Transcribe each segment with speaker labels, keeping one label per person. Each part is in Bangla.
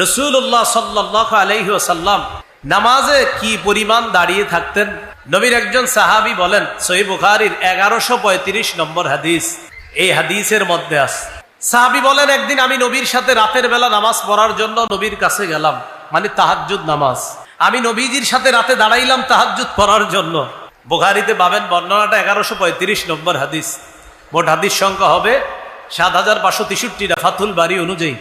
Speaker 1: রসুল্লাহ সাল্লাহ আলহি সাল্লাম নামাজে কি পরিমাণ দাঁড়িয়ে থাকতেন? নবীর একজন সাহাবি বলেন সহি বুখারির এগারোশো পঁয়ত্রিশ নম্বর হাদিস। এই হাদিসের মধ্যে আস, সাহাবি বলেন, একদিন আমি নবীর সাথে রাতের বেলা নামাজ পড়ার জন্য নবীর কাছে গেলাম মানে তাহাজ্জুদ নামাজ। আমি নবীজির সাথে রাতে দাঁড়াইলাম তাহাজ্জুদ পড়ার জন্য। বুখারিতে পাবেন বর্ণনাটা এগারোশো পঁয়ত্রিশ নম্বর হাদিস। মোট হাদিস সংখ্যা হবে সাত হাজার পাঁচশো তেষট্টিটা ফাথুল বাড়ি অনুযায়ী।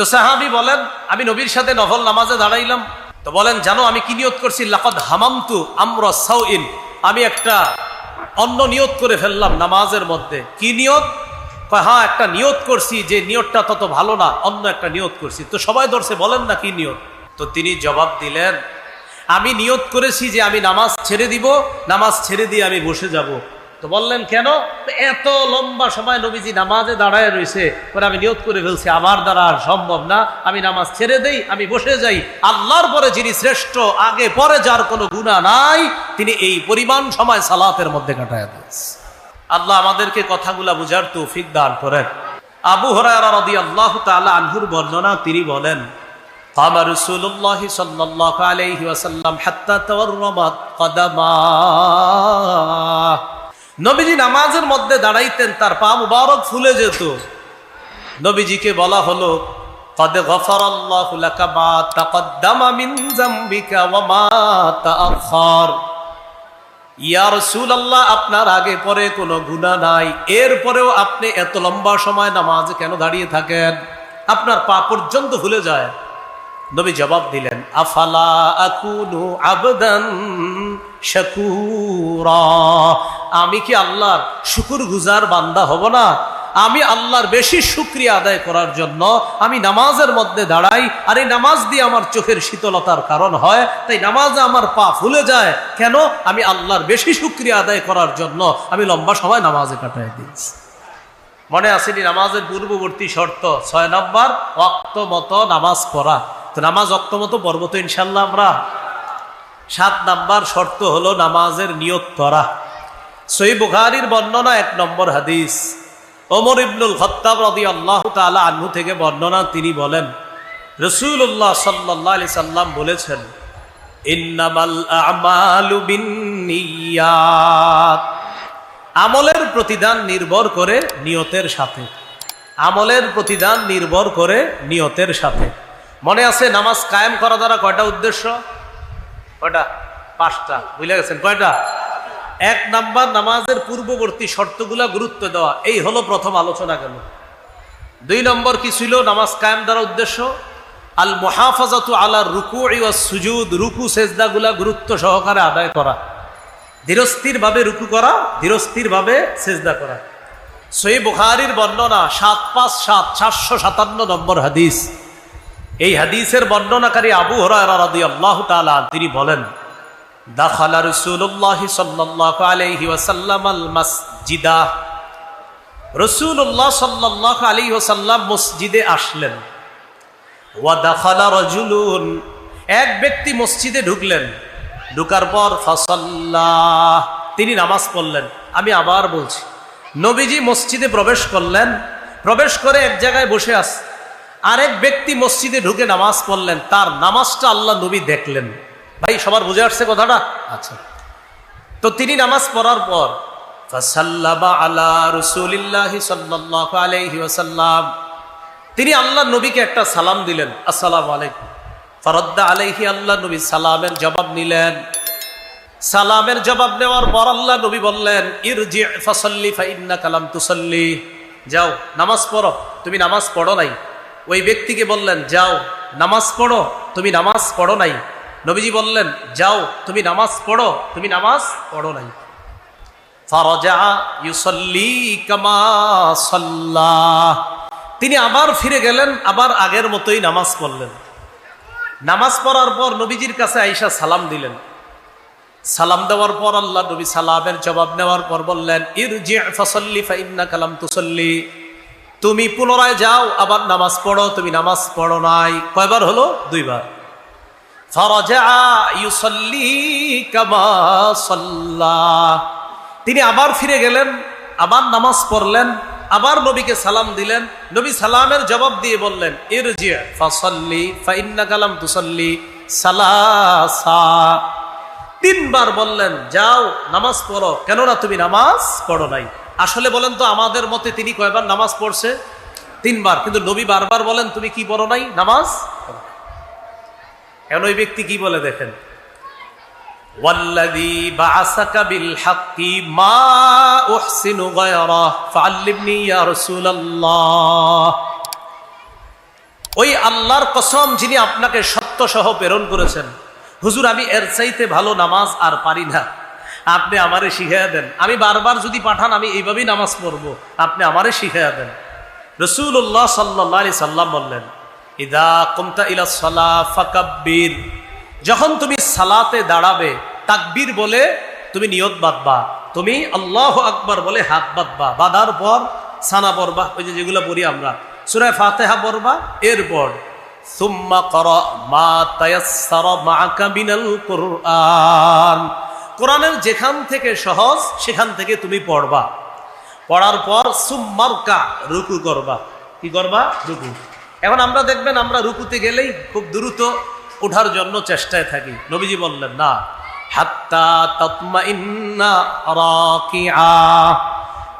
Speaker 1: তো সাহাবি বলেন, আমি নবীর সাথে নফল নামাজে দাঁড়াইলাম। তো বলেন, জানো আমি কি নিয়ত করছি? লাকদ হামামতু আমরা সাউইন। আমি একটা অন্য নিয়ত করে ফেললাম নামাজের মধ্যে। কি নিয়ত? হ্যাঁ একটা নিয়ত করছি, যে নিয়তটা তত ভালো না, অন্য একটা নিয়ত করছি। তো সবাই ধরছে, বলেন না কি নিয়ত? তো তিনি জবাব দিলেন, আমি নিয়ত করেছি যে আমি নামাজ ছেড়ে দিব, নামাজ ছেড়ে দিয়ে আমি বসে যাব। তো বললেন, কেন? এত লম্বা সময় নবীজি নামাজে দাঁড়ায় রয়েছে। পরে আমি নিয়োগ করে ফেলছি, আমার দ্বারা আর সম্ভব না। আমি নামাজ ছেড়ে দেই, আমি বসে যাই। আল্লাহর পরে যিনি শ্রেষ্ঠ, আগে পরে যার কোনো গুণা নাই, তিনি এই পরিমাণ সময় সালাতের মধ্যে কাটায় দিয়েছে আল্লাহ আমাদেরকে কথাগুলা বুঝার তৌফিক দান করেন। আবু হরি আল্লাহ তালা আনহুর বর্ণনা, তিনি বলেন আমার নবীজি নামাজের মধ্যে দাঁড়াইতেন তার পা মুবারক ফুলে যেত নবীজিকে বলা হলো قد غفر الله لك ما تقدم من ذنبك وما تأخر ইয়া রাসূলুল্লাহ আপনার আগে পরে কোনো গুনাহ নাই এরপরেও আপনি এত লম্বা সময় নামাজ কেন দাঁড়িয়ে থাকেন আপনার পা পর্যন্ত ভুলে যায় নবী জবাব দিলেন আফালা আকুনু আবদান শাকুরা। আমি কি আল্লাহর শুকুর গুজার বান্দা হব না? আমি আল্লাহর বেশি শুক্রিয়া আদায় করার জন্য আমি নামাজের মধ্যে দাঁড়াই, আর এই নামাজ দিয়ে আমার চোখের শীতলতার কারণ হয়, তাই নামাজে আমার পা ফুলে যায়। কেন? আমি আল্লাহর বেশি শুক্রিয়া আদায় করার জন্য আমি লম্বা সময় নামাজে কাটাই দিয়েছি। মনে আসেনি নামাজের পূর্ববর্তী শর্ত, ছয় নম্বর অক্ত মতো নামাজ পড়া। তো নামাজ অক্ত মতো পড়ব তো ইনশাল্লাহ আমরা। সাত নাম্বার শর্ত হলো নামাজের নিয়ত করা। সই বুখারির বর্ণনা এক নম্বর হাদিস। ওমর ইবনুল খত্তাব রদি আল্লাহ তালা আনহু থেকে বর্ণনা তিনি বলেন রসুল্লাহ সাল্লাহ আলি সাল্লাম বলেছেন আমলের প্রতিদান নির্ভর করে নিয়তের সাথে। আমলের প্রতিদান নির্ভর করে নিয়তের সাথে। মনে আছে নামাজ কায়েম করা দ্বারা কয়টা উদ্দেশ্য? কয়টা? পাঁচটা। বুঝলে গেছেন, কয়টা? এক নাম্বার, নামাজের পূর্ববর্তী শর্তগুলা গুরুত্ব দেওয়া। এই হলো প্রথম আলোচনা গেল। দুই নম্বর কি ছিল? নামাজ কায়েম দ্বারা উদ্দেশ্য। আল মোহাফাজাতু আলার রুকু সুজুদ, রুকু, সেজদাগুলা গুরুত্ব সহকারে আদায় করা। ধীরস্থির ভাবে রুকু করা ধীরস্থির ভাবে সেজদা করা। সই বুখারির বর্ণনা সাত পাঁচ সাত সাতশো সাতান্ন নম্বর হাদিস। এই হাদিসের বর্ণনাকারী আবু তালা তিনি বলেন মসজিদা। রসুল্লাহ মসজিদে আসলেন। ওয়া এক ব্যক্তি মসজিদে ঢুকলেন। ঢুকার পর ফসল্লাহ তিনি নামাজ পড়লেন। আমি আবার বলছি, নবীজি মসজিদে প্রবেশ করলেন। প্রবেশ করে এক জায়গায় বসে আস আরেক ব্যক্তি মসজিদে ঢুকে নামাজ পড়লেন তার নামাজটা আল্লাহ নবী দেখলেন। ভাই সবার বুঝে আসছে কথাটা? আচ্ছা। তো তিনি নামাজ পড়ার পর তিনি আল্লাহ নবীকে একটা সালাম দিলেন আসসালামু আলাইকুম। ফরদ্দা আলাইহি আল্লাহ নবী সালামের জবাব নিলেন। সালামের জবাব নেওয়ার পর আল্লাহ নবী বললেন ইরজি ফাসাল্লি ফাইন্না কালাম তুসল্লি। যাও নামাজ পড়ো। তুমি নামাজ পড়ো নাই। ওই ব্যক্তিকে বললেন, যাও, নামাজ পড়ো। তুমি নামাজ পড়ো নাই। নবীজি বললেন, যাও, তুমি নামাজ পড়ো। তুমি নামাজ পড়ো নাই। তিনি আবার ফিরে গেলেন, আবার আগের মতোই নামাজ পড়লেন। নামাজ পড়ার পর নবীজির কাছে আইসা সালাম দিলেন। সালাম দেওয়ার পর আল্লাহ নবী সালামের জবাব নেওয়ার পর বললেন, ইরজি ফসল্লি ফাইন্না কালাম তুসল্লি। তুমি পুনরায় যাও, আবার নামাজ পড়ো, তুমি নামাজ পড়ো নাই। কয়বার হলো? দুইবার। তিনি আবার ফিরে গেলেন, আবার নামাজ পড়লেন, আবার নবীকে সালাম দিলেন, নবী সালামের জবাব দিয়ে বললেন এর যে ফাসল্লি তুসল্লি সালাসা। তিনবার বললেন, যাও, নামাজ পড়ো। কেননা তুমি নামাজ পড়ো নাই। আসলে বলেন তো, আমাদের মতে তিনি কয়বার নামাজ পড়ছে? তিনবার। কিন্তু নবী বারবার বলেন, তুমি কি পড়ো নাই নামাজ? এখন ওই ব্যক্তি কি বলে দেখেন? ওই আল্লাহর কসম যিনি আপনাকে সত্য সহ প্রেরণ করেছেন। হুজুর, আমি এর চাইতে ভালো নামাজ আর পারি না। আপনি আমারে শিখাইয়া দেন। আমি বারবার যদি পাঠান, আমি এইভাবেই নামাজ পড়ব। আপনি আমারে শিখাইয়া দেন। রসুল্লাহ সাল্লি সাল্লাম বললেন, ইদা কুমতা ইলা সালা ফাকাব্বির। যখন তুমি সালাতে দাঁড়াবে, তাকবির বলে তুমি নিয়ত বাঁধবা। তুমি আল্লাহ আকবার বলে হাত বাঁধবা। বাঁধার পর সানা পড়বা। ওই যে যেগুলো পড়ি আমরা। সুরায় ফাতেহা পড়বা, এরপর, সুম্মা কর মা তায়াসসার মাআকা মিনাল কুরআন। কোরআনের যেখান থেকে সহজ, সেখান থেকে তুমি পড়বা। পড়ার পর সুম্মারকা রুকু করবা। কি করবা? রুকু। এখন আমরা দেখবেন আমরা রুকুতে গেলেই খুব দ্রুত ওঠার জন্য চেষ্টায় থাকি। নবীজি বললেন, না। হাত্তা তৎমা ইন্না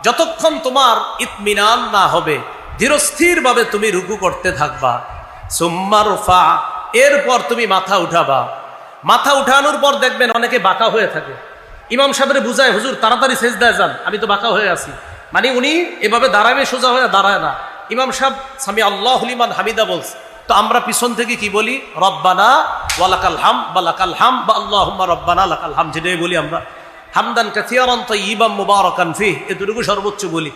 Speaker 1: যতক্ষণ তোমার ইতমিনান না হবে, ধীরস্থিরভাবে তুমি রুকু করতে থাকবা। সুম্মারফা এরপর তুমি মাথা উঠাবা। মাথা উঠানোর পর দেখবেন অনেকে বাঁকা হয়ে থাকে। ইমাম সাহেবের বুঝায়, হুজুর, তাড়াতাড়ি শেষ দেয় যান, আমি তো বাঁকা হয়ে আছি। মানে উনি এভাবে দাঁড়াবে, সোজা হয়ে দাঁড়ায় না। ইমাম সাহেব স্বামী আল্লাহ হলিমান হামিদা বলছে। তো আমরা পিছন থেকে কি বলি? রব্বানা ওয়ালাকাল হাম বা লাকাল হাম বা আল্লাহ রব্বানা লাকাল হাম যেটাই বলি আমরা। হামদান কাথিয়ারন তো ইবাম মুবারকান ফি এতটুকু সর্বোচ্চ বলি।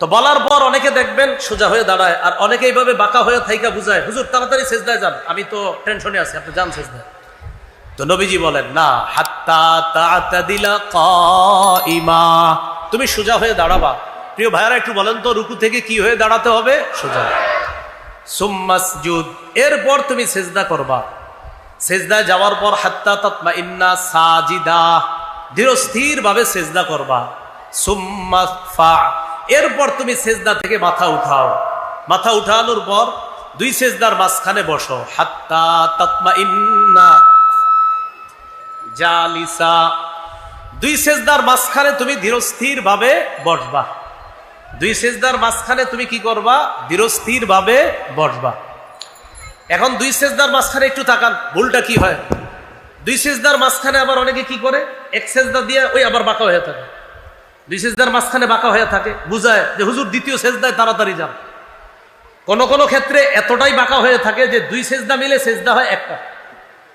Speaker 1: তো বলার পর অনেকে দেখবেন সোজা হয়ে দাঁড়ায়, আর অনেকে এইভাবে বাঁকা হয়ে থাইকা বুঝায়, হুজুর, তাড়াতাড়ি সেজদায় যান, আমি তো টেনশনে আছি, আপনি যান সেজদায়। তো নবীজি বলেন, না, হাত্তা তাআতাদিলা কাইমা তুমি সোজা হয়ে দাঁড়াবা। প্রিয় ভাইয়ারা, একটু বলেন তো, রুকু থেকে কি হয়ে দাঁড়াতে হবে? সোজা। সুম্মাসজুদ, এরপর তুমি সেজদা করবা। সেজদা যাওয়ার পর, হাত্তা তৎমা ইন্না সাজিদা ধীরস্থির ভাবে সেজদা করবা। সুম্মা ফা এরপর তুমি সেজদা থেকে মাথা উঠাও। মাথা উঠানোর পর, দুই সেজদার মাঝখানে বসো। হাত্তা তৎমা ইন্না জালিসা। দুই সেজদার মাঝখানে তুমি ধীরস্থির ভাবে বসবা। দুই সেজদার মাঝখানে তুমি কি করবা? ধীরস্থির ভাবে বসবা। এখন দুই সেজদার মাঝখানে একটু তাকান, ভুলটা কি হয়? দুই সেজদার মাঝখানে আবার অনেকে কি করে? এক সেজদা দিয়ে ওই আবার বাঁকা হয়ে থাকে। দুই সেজদার মাঝখানে বাঁকা হয়ে থাকে, বুঝায় যে হুজুর দ্বিতীয় সেজদায় তাড়াতাড়ি যান। কোন কোন ক্ষেত্রে এতটাই বাঁকা হয়ে থাকে যে দুই সেজদা মিলে সেজদা হয় একটা।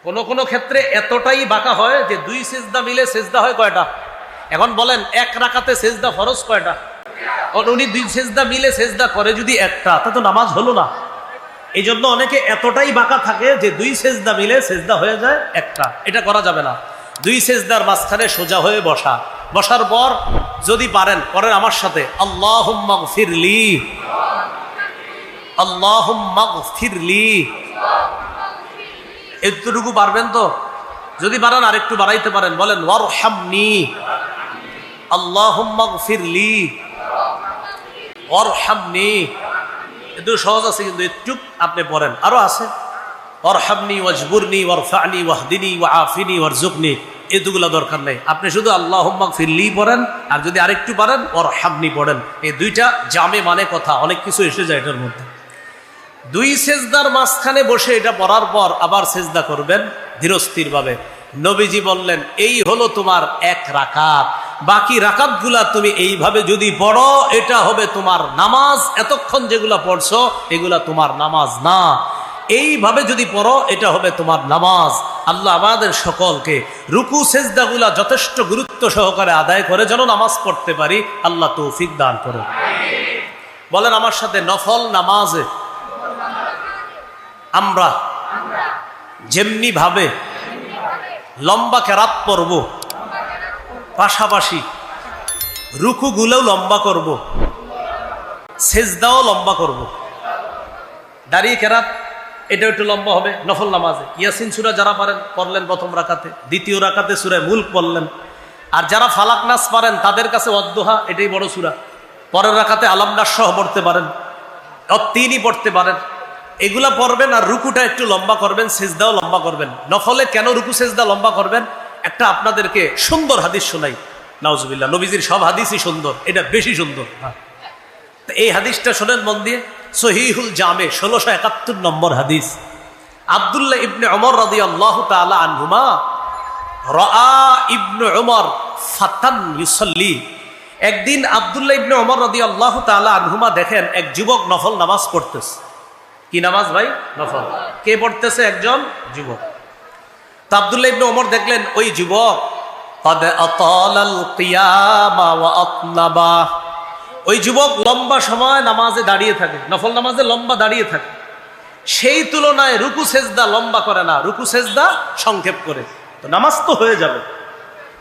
Speaker 1: কোন কোন ক্ষেত্রে এতটাই বাঁকা হয় যে দুই সেজদা মিলে সেজদা হয় কয়টা? এখন বলেন, এক রাখাতে সেজদা ফরজ কয়টা? উনি দুই সেজদা মিলে সেজদা করে যদি একটা, তা তো নামাজ হলো না। এই জন্য অনেকে এতটাই বাঁকা থাকে যে দুই সেজদা মিলে সেজদা হয়ে যায় একটা। এটা করা যাবে না। দুই সেজদার মাঝখানে সোজা হয়ে বসা। বসার পর যদি পারেন করেন আমার সাথে আল্লাহ ফিরলি আল্লাহ ফিরলি এতটুকু পারবেন তো? যদি পারেন আরেকটু বাড়াইতে পারেন। বলেন ওয়ার হামনি আল্লাহ ফিরলি ওর হামনি একটু সহজ আছে, কিন্তু একটু আপনি পড়েন। আরও আছে ওর হামনি ওয়াজবুরনি ওর ফানি ওয়াহদিনী ওয়া আফিনি ওর জুকনি এতগুলো দরকার নেই। আপনি শুধু আল্লাহ ফিরলি পড়েন, আর যদি আরেকটু পারেন ওর হামনি পড়েন। এই দুইটা জামে মানে কথা, অনেক কিছু এসে যায় এটার মধ্যে। দুই সেজদার মাঝখানে বসে এটা পড়ার পর আবার সেজদা করবেন ধীরস্থিরভাবে। নবীজি বললেন, এই হলো তোমার এক রাকাত। বাকি রাকাতগুলা তুমি এইভাবে যদি পড়ো, এটা হবে তোমার নামাজ। এতক্ষণ যেগুলা পড়ছো, এগুলা তোমার নামাজ না। এইভাবে যদি পড়ো, এটা হবে তোমার নামাজ। আল্লাহ আমাদের সকলকে রুকু, সেজদাগুলা যথেষ্ট গুরুত্ব সহকারে আদায় করে, যেন নামাজ পড়তে পারি। আল্লাহ তৌফিক দান করো বলেন, আমার সাথে নফল নামাজে আমরা যেমনি ভাবে লম্বা কেরাত পরব, পাশাপাশি রুকুগুলোও লম্বা করব, সেজদাও লম্বা করব। দাঁড়িয়ে কেরাত এটা একটু লম্বা হবে, নফল নামাজে। ইয়াসিন সুরা যারা পারেন, পড়লেন প্রথম রাখাতে দ্বিতীয় রাখাতে সুরায় মুল্ক পড়লেন। আর যারা ফালাক নাচ পারেন, তাদের কাছে অদ্দোহা এটাই বড় সুরা। পরের রাখাতে আলামদার সহ পড়তে পারেন তিনই পড়তে পারেন। এগুলা পড়বেন আর রুকুটা একটু লম্বা করবেন, সেজদাও লম্বা করবেন। নফলে কেন রুকু, সেজদা লম্বা করবেন? একটা আপনাদেরকে সুন্দর হাদিস শোনাই। নাউজুবিল্লাহ, নবীজির সব হাদিসই সুন্দর, এটা বেশি সুন্দর। তো এই হাদিসটা শোনেন মন দিয়ে। সহিহুল জামে, ষোলোশো একাত্তর নম্বর হাদিস। আবদুল্লাহ ইবনে অমর রাদি আল্লাহ তালা আনহুমা ইবনে অমর ফাতান ইউসল্লি। একদিন আবদুল্লাহ ইবনে অমর রাদি আল্লাহ তালা আনহুমা দেখেন এক যুবক নফল নামাজ পড়তেছে। কি নামাজ ভাই? নফল। কে পড়তেছে একজন? যুবক। তা আবদুল্লাহ ইবনে ওমর দেখলেন, ওই যুবক ওই যুবক লম্বা সময় নামাজে দাঁড়িয়ে থাকে, নফল নামাজে লম্বা দাঁড়িয়ে থাকে। সেই তুলনায় রুকু সেজদা লম্বা করে না, রুকু সেজদা সংক্ষেপ করে। তো নামাজ তো হয়ে যাবে।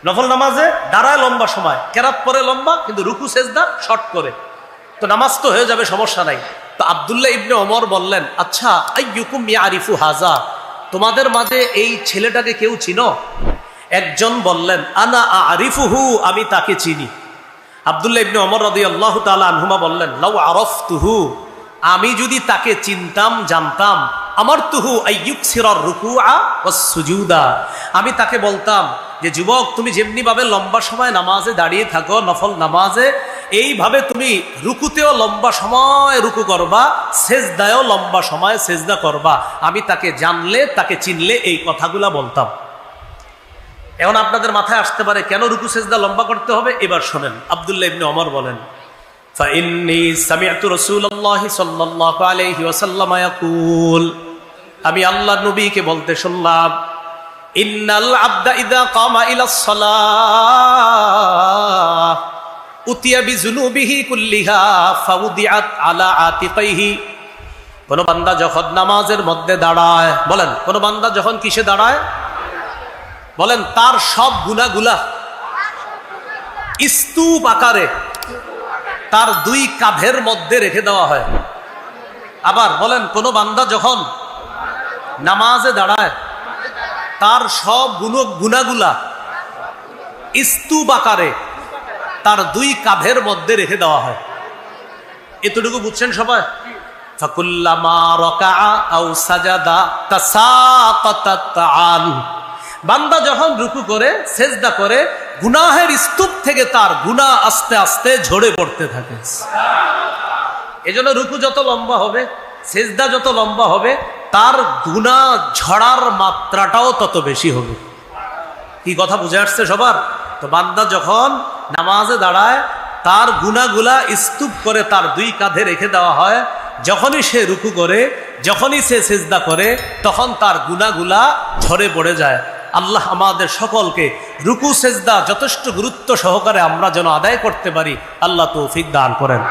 Speaker 1: নফল নামাজে দাঁড়ায় লম্বা সময়, কেরাত পরে লম্বা, কিন্তু রুকু সেজদা শর্ট করে। তো নামাজ তো হয়ে যাবে, সমস্যা নাই। তো আবদুল্লাহ ইবনে অমর বললেন আচ্ছা আইয়ুকুম আরিফু হাজা তোমাদের মাঝে এই ছেলেটাকে কেউ চিনো? একজন বললেন, আনা আরিফুহু, আমি তাকে চিনি। আবদুল্লাহ ইবনে অমর রদি আল্লাহ তালা আনহুমা বললেন, লাউ আরফ তুহু আমি যদি তাকে চিনতাম, জানতাম আমার তুহু আইয়ুক সিরর রুকু আ সুজুদা। আমি তাকে বলতাম যে যুবক তুমি যেমনি ভাবে লম্বা সময় নামাজে দাঁড়িয়ে থাকো নফল নামাজে এইভাবে তুমি রুকুতেও লম্বা সময় রুকু করবা সেজদায়ও লম্বা সময় সেজদা করবা আমি তাকে জানলে তাকে চিনলে এই কথাগুলা বলতাম এখন আপনাদের মাথায় আসতে পারে কেন রুকু সেজদা লম্বা করতে হবে এবার শোনেন আবদুল্লাহ ইবনে ওমর বলেন فإني سمعت رسول الله صلى الله عليه وسلم يقول আমি আল্লাহ নবীকে বলতে শুনলাম ইন্নাল আবদা ইদা কামা ইলা সালাহ। উতিয়া বিজুনুবিহি কুল্লিহা ফাউদিআত আলা আতিকাইহি। কোন বান্দা যখন নামাজের মধ্যে দাঁড়ায়, বলেন, কোন বান্দা যখন কিসে দাঁড়ায়? বলেন, তার সব গুণাগুলা স্তূপ আকারে তার দুই কাঁধের মধ্যে রেখে দেওয়া হয়। আবার বলেন, কোন বান্দা যখন নামাজে দাঁড়ায় তার সব গুণ গুণাগুলা স্তূপ আকারে তার দুই কাঁধের মধ্যে রেখে দেওয়া হয়। এতটুকু বুঝছেন সবাই? বান্দা যখন রুকু করে, সেজদা করে, গুনাহের স্তূপ থেকে তার গুণা আস্তে আস্তে ঝরে পড়তে থাকে। এজন্য রুকু যত লম্বা হবে সেজদা যত লম্বা হবে, তার গুণা ঝড়ার মাত্রাটাও তত বেশি হবে। কি কথা বুঝে আসছে সবার? তো বান্দা যখন নামাজে দাঁড়ায়, তার গুণাগুলা স্তূপ করে তার দুই কাঁধে রেখে দেওয়া হয়, যখনই সে রুকু করে, যখনই সে সেজদা করে, তখন তার গুণাগুলা ঝরে পড়ে যায়। আল্লাহ আমাদের সকলকে রুকু, সেজদা যথেষ্ট গুরুত্ব সহকারে আমরা যেন আদায় করতে পারি, আল্লাহ তৌফিক দান করেন।